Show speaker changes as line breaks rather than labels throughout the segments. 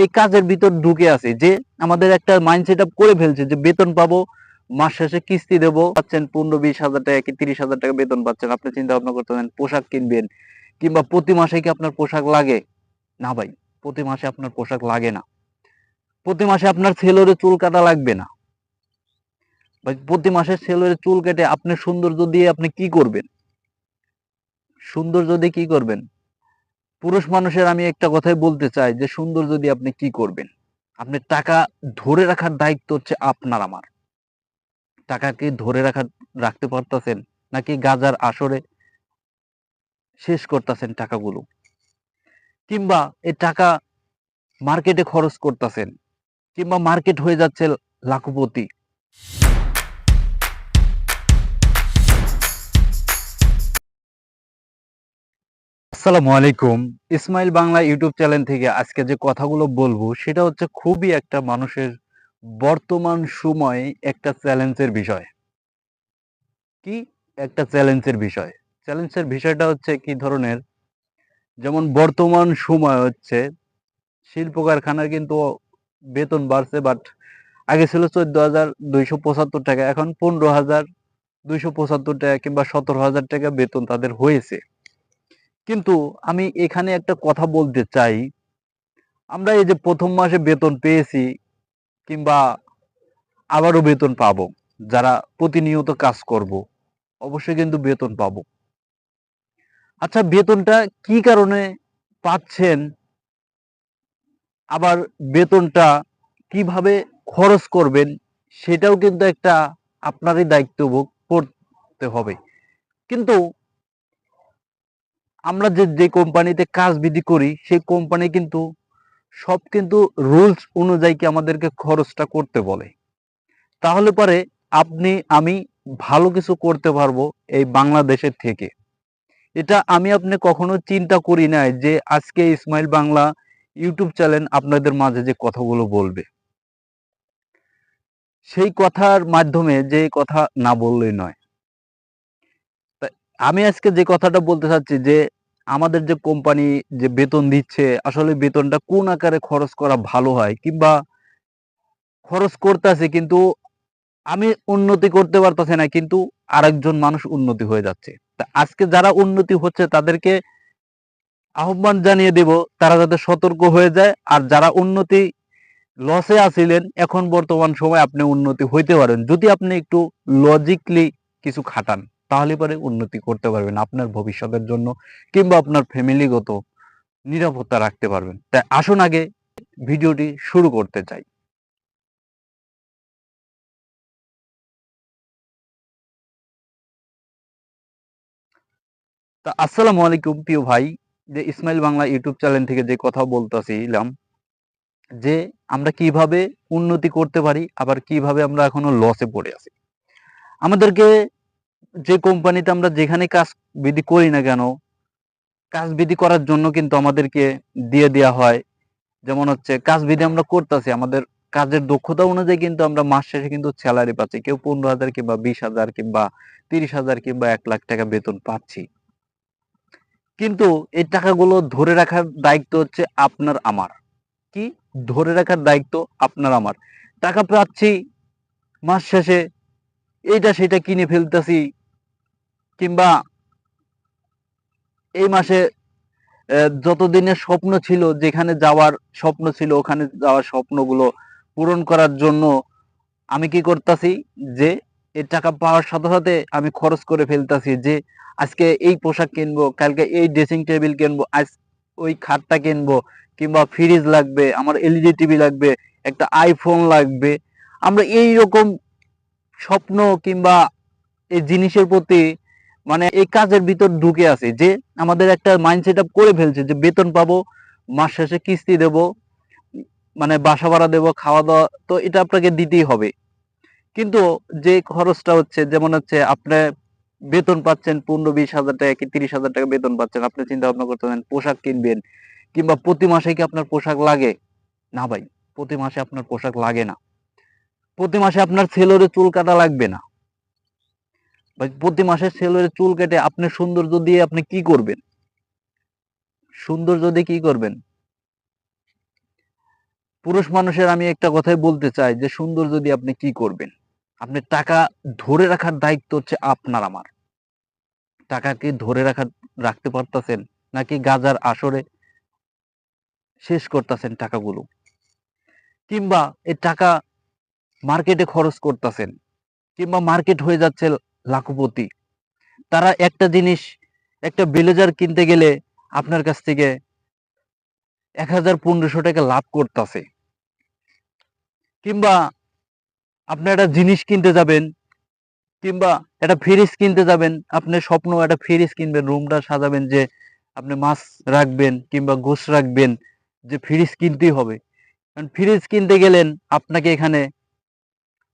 এই কাজের ভিতর ঢুকে আছে যে আমাদের একটা মাইন্ড সেট করে ফেলছে যে বেতন পাবো, মাস শেষে কিস্তি দেবো, পাচ্ছেন পনেরো, বিশ হাজার টাকা কি তিরিশ হাজার টাকা বেতন পাচ্ছেন, আপনি চিন্তা ভাবনা করতে পারেন, পোশাক কিনবেন, কিংবা প্রতি মাসে কি আপনার পোশাক লাগে? না ভাই, প্রতি মাসে আপনার পোশাক লাগে না। প্রতি মাসে আপনার ছেলের চুল কাটা লাগবে না। ভাই, প্রতি মাসে ছেলের চুল কেটে আপনি সৌন্দর্য দিয়ে আপনি কি করবেন? সৌন্দর্য দিয়ে কি করবেন? পুরুষ মানুষের আমি একটা কথাই বলতে চাই যে সুন্দর যদি আপনি কি করবেন? আপনি টাকা ধরে রাখার দায়িত্ব হচ্ছে আপনার আমার। টাকা কি ধরে রাখা, রাখতে পারতেছেন? নাকি গাজার আসরে শেষ করতেছেন টাকাগুলো? কিংবা এই টাকা মার্কেটে খরচ করতেছেন? কিংবা মার্কেট হয়ে যাচ্ছে লাখপতি? আসসালামু আলাইকুম। ইসমাইল বাংলা ইউটিউব চ্যানেল থেকে আজকে যে কথাগুলো বলব, সেটা হচ্ছে খুবই একটা মানুষের বর্তমান সময়ে একটা চ্যালেঞ্জের বিষয়। কি একটা চ্যালেঞ্জের বিষয়? চ্যালেঞ্জের বিষয়টা হচ্ছে কি ধরনের? যেমন বর্তমান সময় হচ্ছে শিল্প কারখানার কিন্তু বেতন বাড়ছে বাট আগে ছিল চোদ্দ হাজার দুইশো পঁচাত্তর টাকা, এখন পনেরো হাজার দুইশো পঁচাত্তর টাকা কিংবা সতেরো হাজার টাকা বেতন তাদের হয়েছে। কিন্তু আমি এখানে একটা কথা বলতে চাই। আমরা এই যে প্রথম মাসে বেতন পেয়েছি কিংবা আবারও বেতন পাবো, যারা প্রতিনিয়ত কাজ করব, অবশ্যই কিন্তু বেতন পাবো। আচ্ছা বেতনটা কি কারণে পাচ্ছেন? আবার বেতনটা কীভাবে খরচ করবেন? সেটাও কিন্তু একটা আপনারই দায়িত্ব ভোগ করতে হবে। কিন্তু আমরা যে যে কোম্পানিতে কাজ বিধি করি, সেই কোম্পানি কিন্তু সব কিন্তু রুলস অনুযায়ী কি আমাদেরকে খরচটা করতে বলে। তাহলে পরে আপনি, আমি ভালো কিছু করতে পারব এই বাংলাদেশের থেকে। এটা আমি আপনি কখনো চিন্তা করি নাই যে, আজকে ইসমাইল বাংলা ইউটিউব চ্যানেল আপনাদের মাঝে যে কথাগুলো বলবে। সেই কথার মাধ্যমে যে কথা না বললেই নয়। আমি আজকে যে কথাটা বলতে চাচ্ছি যে, আমাদের যে কোম্পানি যে বেতন দিচ্ছে, আসলে বেতনটা কোন আকারে খরচ করা ভালো হয় কিংবা খরচ করতেছে কিন্তু আমি উন্নতি করতে পারতেছি না, কিন্তু আরেকজন মানুষ উন্নতি হয়ে যাচ্ছে। তা আজকে যারা উন্নতি হচ্ছে তাদেরকে আহ্বান জানিয়ে দেব, তারা যাতে সতর্ক হয়ে যায়। আর যারা উন্নতি লসে আছিলেন, এখন বর্তমান সময় আপনি উন্নতি হইতে পারেন। যদি আপনি একটু লজিকলি কিছু খাটান। তাহলে পরে উন্নতি করতে পারবেন আপনার ভবিষ্যতের জন্য কিংবা আপনার ফ্যামিলিগত নিরাপত্তা রাখতে পারবেন। তাই আসুন আগে ভিডিওটি শুরু করতে চাই। তা আসসালামু আলাইকুম প্রিয় ভাই, যে ইসমাইল বাংলা ইউটিউব চ্যানেল থেকে যে কথা বলতেছিলাম, যে আমরা কীভাবে উন্নতি করতে পারি, আবার কীভাবে আমরা এখনও লসে পড়ে আছি। আমাদেরকে যে কোম্পানিতে আমরা যেখানে কাজ বিধি করি না কেন, কাজ বিধি করার জন্য কিন্তু আমাদেরকে দিয়ে দেওয়া হয়। যেমন হচ্ছে, কাজ বিধি আমরা করতেছি, আমাদের কাজের দক্ষতা অনুযায়ী কিন্তু আমরা মাস শেষে কিন্তু স্যালারি পাচ্ছি। কেউ পনেরো হাজার কিংবা বিশ হাজার কিংবা তিরিশ হাজার কিংবা এক লাখ টাকা বেতন পাচ্ছি। কিন্তু এই টাকাগুলো ধরে রাখার দায়িত্ব হচ্ছে আপনার আমার। কি? ধরে রাখার দায়িত্ব আপনার আমার। টাকা পাচ্ছি, মাস শেষে এইটা সেটা কিনে ফেলতেছি কিংবা এই মাসে যতদিনের স্বপ্ন ছিল, যেখানে যাওয়ার স্বপ্ন ছিল, ওখানে যাওয়ার স্বপ্নগুলো পূরণ করার জন্য আমি কি করতেছি? যে এই টাকা পাওয়ার সাথে সাথে আমি খরচ করে ফেলতেছি যে, আজকে এই পোশাক কিনবো, কালকে এই ড্রেসিং টেবিল কিনবো, আজ ওই খাটটা কিনবো, কিংবা ফ্রিজ লাগবে, আমার এলইডি টিভি লাগবে, একটা আইফোন লাগবে। আমরা এই রকম স্বপ্ন কিংবা এই জিনিসের প্রতি মানে এই কাজের ভিতর ঢুকে আছে যে আমাদের একটা মাইন্ড সেট করে ফেলছে যে বেতন পাবো, মাস শেষে কিস্তি দেব মানে বাসা ভাড়া দেবো, খাওয়া দাওয়া, তো এটা আপনাকে দিতেই হবে। কিন্তু যে খরচটা হচ্ছে, যেমন হচ্ছে আপনি বেতন পাচ্ছেন পনেরো বিশ হাজার টাকা কি তিরিশ হাজার টাকা বেতন পাচ্ছেন, আপনি চিন্তা ভাবনা করতে পারেন পোশাক কিনবেন, কিংবা প্রতি মাসে কি আপনার পোশাক লাগে? না ভাই, প্রতি মাসে আপনার পোশাক লাগে না। প্রতি মাসে আপনার ছেলের চুল কাটা লাগবে না। প্রতি মাসে ছেলের চুল কেটে আপনি সৌন্দর্য দিয়ে আপনি কি করবেন? সৌন্দর্য দিয়ে কি করবেন? পুরুষ মানুষের আমি একটা কথাই বলতে চাই যে সুন্দর যদি আপনি কি করবেন? আপনি টাকা ধরে রাখার দায়িত্ব হচ্ছে আপনার, আমার। টাকাকে ধরে রাখা, রাখতে পারতেছেন? নাকি গাজার আসরে শেষ করতেছেন টাকাগুলো? কিংবা এই টাকা মার্কেটে খরচ করতেছেন? কিংবা মার্কেট হয়ে যাচ্ছে লাখপতি। তারা একটা জিনিস, একটা ব্লেজার কিনতে গেলে আপনার কাছ থেকে এক হাজার পনেরোশো টাকা লাভ করতেছে। কিংবা আপনি একটা জিনিস কিনতে যাবেন, কিংবা একটা ফ্রিজ কিনতে যাবেন, আপনি স্বপ্ন একটা ফ্রিজ কিনবেন রুমটা সাজাবেন যে আপনি মাছ রাখবেন কিংবা গোশ রাখবেন, যে ফ্রিজ কিনতেই হবে। কারণ ফ্রিজ কিনতে গেলেন, আপনাকে এখানে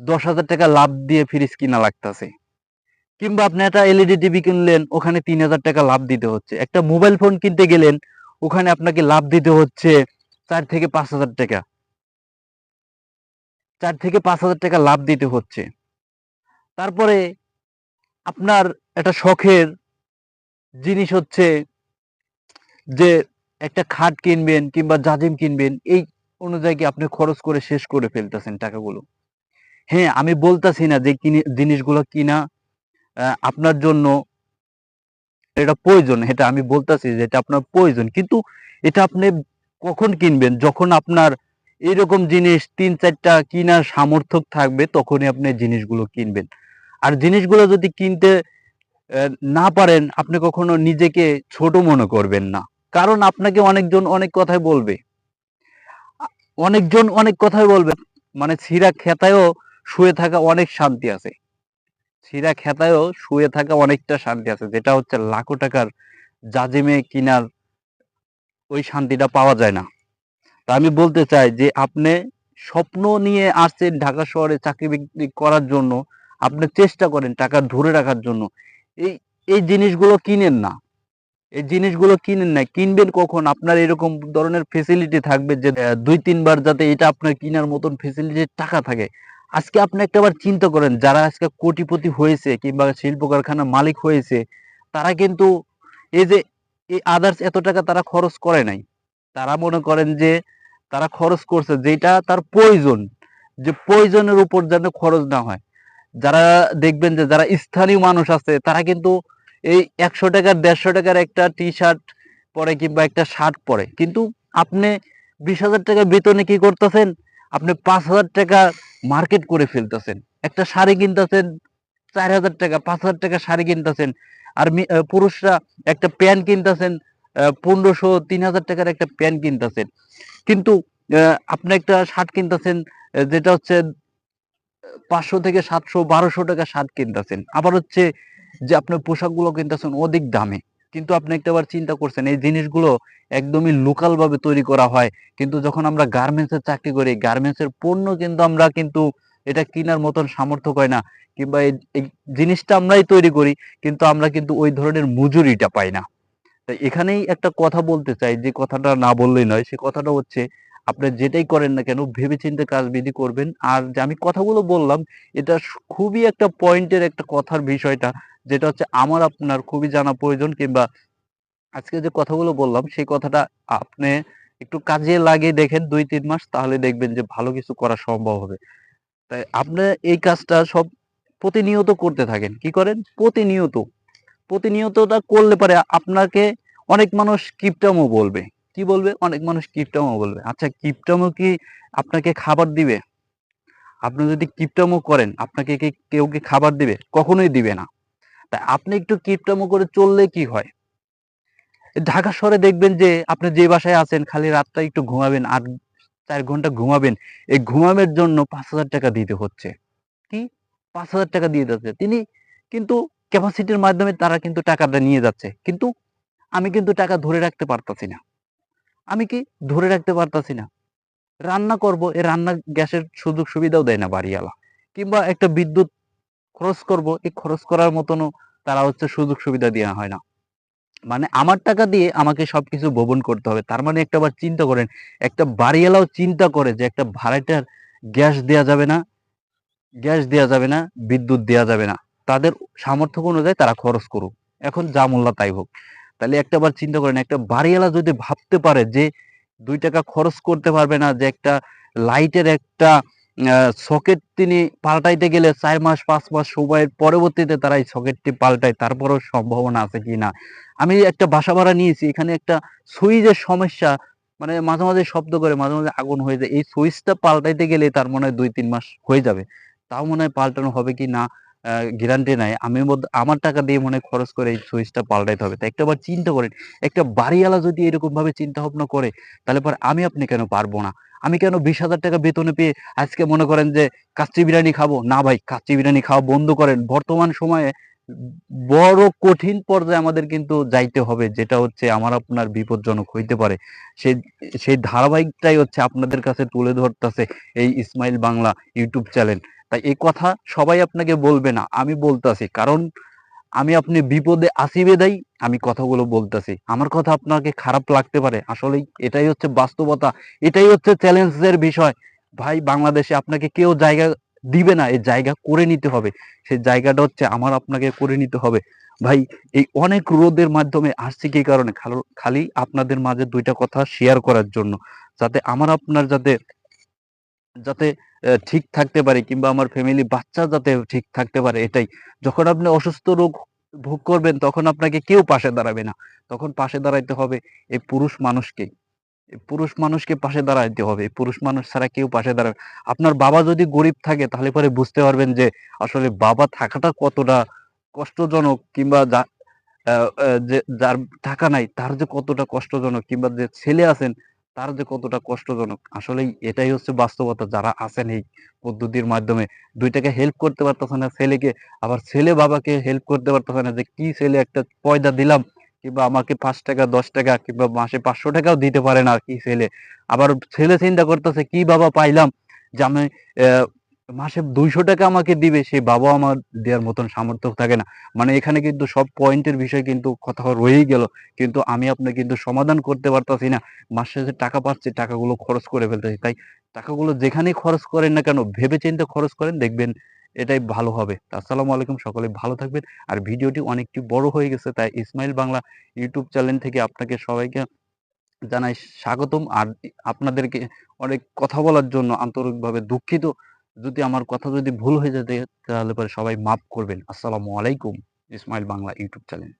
দশ হাজার টাকা লাভ দিয়ে ফ্রিজ কিনা লাগতেছে। কিংবা আপনি একটা এলইডি টিভি কিনলেন, ওখানে তিন হাজার টাকা লাভ দিতে হচ্ছে। একটা মোবাইল ফোন কিনতে গেলেন, ওখানে আপনাকে লাভ দিতে হচ্ছে চার থেকে পাঁচ হাজার টাকা। চার থেকে পাঁচ হাজার টাকা লাভ দিতে হচ্ছে। তারপরে আপনার একটা শখের জিনিস হচ্ছে যে একটা খাট কিনবেন কিংবা জাজিম কিনবেন, এই অনুযায়ী আপনি খরচ করে শেষ করে ফেলতেছেন টাকাগুলো? হ্যাঁ আমি বলতাছি না যে জিনিসগুলো কিনা আপনার জন্য এটা প্রয়োজন, এটা আমি বলতেছি যে এটা আপনার প্রয়োজন। কিন্তু এটা আপনি কখন কিনবেন? যখন আপনার এরকম জিনিস তিন, চারটা কিনার সামর্থ্য থাকবে, তখনই আপনি জিনিসগুলো কিনবেন। আর জিনিসগুলো যদি কিনতে না পারেন, আপনি কখনো নিজেকে ছোট মনে করবেন না। কারণ আপনাকে অনেকজন অনেক কথাই বলবে। অনেকজন অনেক কথাই বলবে। মানে ছিঁড়া খেতায়ও শুয়ে থাকা অনেক শান্তি আছে। ছিঁড়া খেতায়ও শুয়ে থাকা অনেকটা শান্তি আছে, যেটা হচ্ছে লাখো টাকার জাজিমে কিনার ওই শান্তিটা পাওয়া যায় না। তা আমি বলতে চাই যে আপনি স্বপ্ন নিয়ে আসছেন ঢাকা শহরে চাকরি বিক্রি করার জন্য, আপনি চেষ্টা করেন টাকা ধরে রাখার জন্য। এই এই জিনিসগুলো কিনেন না। এই জিনিসগুলো কিনেন না। কিনবেন কখন? আপনার এরকম ধরনের ফেসিলিটি থাকবে যে দুই, তিনবার যাতে এটা আপনার কেনার মতন ফেসিলিটির টাকা থাকে। আজকে আপনি একটাবার চিন্তা করেন, যারা আজকে কোটিপতি হয়েছে কিংবা শিল্প কারখানার মালিক হয়েছে, তারা কিন্তু এই যে, এই আদার্স এত টাকা তারা খরচ করে নাই। তারা মনে করেন যে, তারা খরচ করছে যেটা তার প্রয়োজন, যে প্রয়োজনের উপর যেন খরচ না হয়। যারা দেখবেন যে, যারা স্থানীয় মানুষ আছে, তারা কিন্তু এই একশো টাকার, দেড়শো টাকার একটা টি শার্ট পরে কিংবা একটা শার্ট পরে। কিন্তু আপনি বিশ হাজার টাকা বেতনে কি করতেছেন? আপনি পাঁচ হাজার টাকা মার্কেট করে ফেলতেছেন। একটা শাড়ি কিনতেছেন, চার হাজার টাকা, পাঁচ হাজার টাকা শাড়ি কিনতেছেন, আর পুরুষরা একটা প্যান্ট কিনতেছেন পনেরোশো, তিন হাজার টাকার একটা প্যান্ট কিনতেছেন। কিন্তু আপনি একটা শার্ট কিনতেছেন যেটা হচ্ছে, পাঁচশো থেকে সাতশো, বারোশো টাকা শার্ট কিনতেছেন। আবার হচ্ছে যে আপনার পোশাকগুলো কিনতেছেন অধিক দামে। কিন্তু আপনি একটাবার চিন্তা করছেন, এই জিনিসগুলো একদমই লোকাল ভাবে তৈরি করা হয়। কিন্তু যখন আমরা গার্মেন্টসের চাকরি করি গার্মেন্টসের পণ্য কিন্তু আমরা কিন্তু এটা কেনার মতন সামর্থ্য হয় না। কিংবা এই জিনিসটা আমরাই তৈরি করি, কিন্তু আমরা কিন্তু ওই ধরনের মজুরিটা পাই না। তাই এখানেই একটা কথা বলতে চাই, যে কথাটা না বললেই নয়, সে কথাটা হচ্ছে, আপনি যেটাই করেন না কেন, ভেবেচিন্তে কাজ বিধি করবেন। আর যে আমি কথাগুলো বললাম, এটা খুবই একটা পয়েন্টের একটা কথার বিষয়টা। যেটা হচ্ছে আমার আপনার খুবই জানা প্রয়োজন কিংবা আজকে যে কথাগুলো বললাম, সেই কথাটা আপনি একটু কাজে লাগিয়ে দেখেন দুই, তিন মাস, তাহলে দেখবেন যে ভালো কিছু করা সম্ভব হবে। তাই আপনি এই কাজটা সব প্রতিনিয়ত করতে থাকেন। কি করেন? প্রতিনিয়ত। প্রতিনিয়তটা করলে পারে আপনাকে অনেক মানুষ কিপটামো বলবে। কি বলবে? অনেক মানুষ কিপটামো বলবে। আচ্ছা কিপটামো কি আপনাকে খাবার দিবে? আপনি যদি কিপটামো করেন, আপনাকে কি কেউ কি খাবার দিবে? কখনোই দিবে না। তাই আপনি একটু কিপটামো করে চললে কি হয়? ঢাকা শহরে দেখবেন যে আপনি যে বাসায় আছেন, খালি রাতটা একটু ঘুমাবেন, আট, চার ঘণ্টা ঘুমাবেন, এই ঘুমাবের জন্য পাঁচ হাজার টাকা দিতে হচ্ছে। কি? পাঁচ হাজার টাকা দিয়ে যাচ্ছে। তিনি কিন্তু ক্যাপাসিটির মাধ্যমে তারা কিন্তু টাকাটা নিয়ে যাচ্ছে। কিন্তু আমি কিন্তু টাকা ধরে রাখতে পারতাছি না। আমি কি ধরে রাখতে পারতাছি না? রান্না করব, এ রান্না গ্যাসের সুযোগ সুবিধাও দেয় না বাড়িওয়ালা। কিংবা একটা বিদ্যুৎ খরচ করব, এই খরচ করার মতনও তারা হচ্ছে সুযোগ সুবিধা দেওয়া হয় না। মানে আমার টাকা দিয়ে আমাকে সবকিছু ভবন করতে হবে। তার মানে একটা বার চিন্তা করেন, একটা বাড়িওয়ালাও চিন্তা করে যে একটা ভাড়াটার গ্যাস দেয়া যাবে না, গ্যাস দেয়া যাবে না, বিদ্যুৎ দেয়া যাবে না। তাদের সামর্থ্য অনুযায়ী তারা খরচ করুক। এখন যা মূল্য তাই হোক। তাহলে একটা বার চিন্তা করেন, একটা বাড়িওয়ালা যদি ভাবতে পারে যে দুই টাকা খরচ করতে পারবে না, যে একটা লাইটের একটা সকেট তিনি পাল্টাইতে গেলে চার মাস, পাঁচ মাস সময়ের পরবর্তীতে তারা এই সকেটটি পাল্টায়, তারপরেও সম্ভাবনা আছে কি না? আমি একটা বাসা ভাড়া নিয়েছি, এখানে একটা সুইচের সমস্যা মানে মাঝে মাঝে শব্দ করে, মাঝে মাঝে আগুন হয়ে যায়। এই সুইচটা পাল্টাইতে গেলে তার মনে হয় দুই, তিন মাস হয়ে যাবে। তাও মনে হয় পাল্টানো হবে কি না গ্যারান্টি নাই। আমি আমার টাকা দিয়ে মনে খরচ করে এই সুইচটা পাল্টাইতে হবে। তা একটা বার চিন্তা করেন, একটা বাড়িওয়ালা যদি এরকম ভাবে চিন্তা ভাবনা করে, তাহলে পর আমি আপনি কেন পারব না? আমি কেন বিশ হাজার টাকা বেতনে পেয়ে আজকে মনে করেন যে কাচ্চি বিরিয়ানি খাব? না ভাই, কাচ্চি বিরিয়ানি খাওয়া বন্ধ করেন। বর্তমান সময়ে বড় কঠিন পর্যায়ে আমাদের কিন্তু যাইতে হবে, যেটা হচ্ছে আমার আপনার বিপজ্জনক হইতে পারে। সেই সেই ধারাবাহিকটাই হচ্ছে আপনাদের কাছে তুলে ধরতেছে এই ইসমাইল বাংলা ইউটিউব চ্যানেল। তাই এই কথা সবাই আপনাকে বলবে না, আমি বলতাছি। কারণ আমি আপনি বিপদে আসিবে দেই, আমি কথাগুলো বলতেছি। আমার কথা আপনাকে খারাপ লাগতে পারে। আসলে এটাই হচ্ছে বাস্তবতা, এটাই হচ্ছে চ্যালেঞ্জের বিষয়। ভাই, বাংলাদেশে আপনাকে কেউ জায়গা দিবে না এই জায়গা করে নিতে হবে। সেই জায়গাটা হচ্ছে আমার আপনাকে করে নিতে হবে। ভাই, এই অনেক রোদের মাধ্যমে আসছি কি কারণে? খালি আপনাদের মাঝে দুইটা কথা শেয়ার করার জন্য। যাতে আমার আপনার যাতে যাতে ঠিক থাকতে পারে কিংবা আমার ফ্যামিলি বাচ্চা যাতে ঠিক থাকতে পারে এটাই। যখন আপনি অসুস্থ রোগ ভোগ করবেন, তখন আপনাকে কেউ পাশে দাঁড়াবে না। তখন পাশে দাঁড়াইতে হবে এই পুরুষ মানুষকে। পুরুষ মানুষকে পাশে দাঁড়াইতে হবে। পুরুষ মানুষ ছাড়া কেউ পাশে দাঁড়াবে আপনার বাবা যদি গরিব থাকে, তাহলে পরে বুঝতে পারবেন যে আসলে বাবা থাকাটা কতটা কষ্টজনক কিংবা যা, যার টাকা নাই, তার যে কতটা কষ্টজনক কিংবা যে ছেলে আছেন তার যে কতটা কষ্টজনক, আসলেই এটাই হচ্ছে বাস্তবতা। যারা আছেন এই পদ্ধতির মাধ্যমে, দুইটাকে হেল্প করতে পারতেছে না, ছেলেকে আবার ছেলে বাবাকে হেল্প করতে পারতেছে না যে, কি ছেলে একটা পয়দা দিলাম, কিংবা আমাকে পাঁচ টাকা, দশ টাকা, কিংবা মাসে পাঁচশো টাকাও দিতে পারে না কি ছেলে। আবার ছেলে চিন্তা করতেছে, কি বাবা পাইলাম যে আমি মাসে দুইশো টাকা আমাকে দিবে, সেই বাবা আমার দেওয়ার মতন সামর্থ্য থাকে না। মানে এখানে কিন্তু সব পয়েন্টের বিষয় কিন্তু কথা রয়েই গেল, কিন্তু আমি আপনি কিন্তু সমাধান করতে পারতাছি না। মাসে যে টাকা পাচ্ছি, টাকাগুলো খরচ করে ফেলতেছি। তাই টাকাগুলো যেখানেই খরচ করেন না কেন ভেবে চিন্তে খরচ করেন, দেখবেন এটাই ভালো হবে। আসসালামু আলাইকুম, সকলে ভালো থাকবেন। আর ভিডিওটি অনেকটি বড় হয়ে গেছে, তাই ইসমাইল বাংলা ইউটিউব চ্যানেল থেকে আপনাকে সবাইকে জানাই স্বাগতম। আর আপনাদেরকে অনেক কথা বলার জন্য আন্তরিকভাবে দুঃখিত। যদি আমার কথা যদি ভুল হয়ে যেতে তাহলে পরে সবাই মাফ করবেন। আসসালামু আলাইকুম, ইসমাইল বাংলা ইউটিউব চ্যানেল।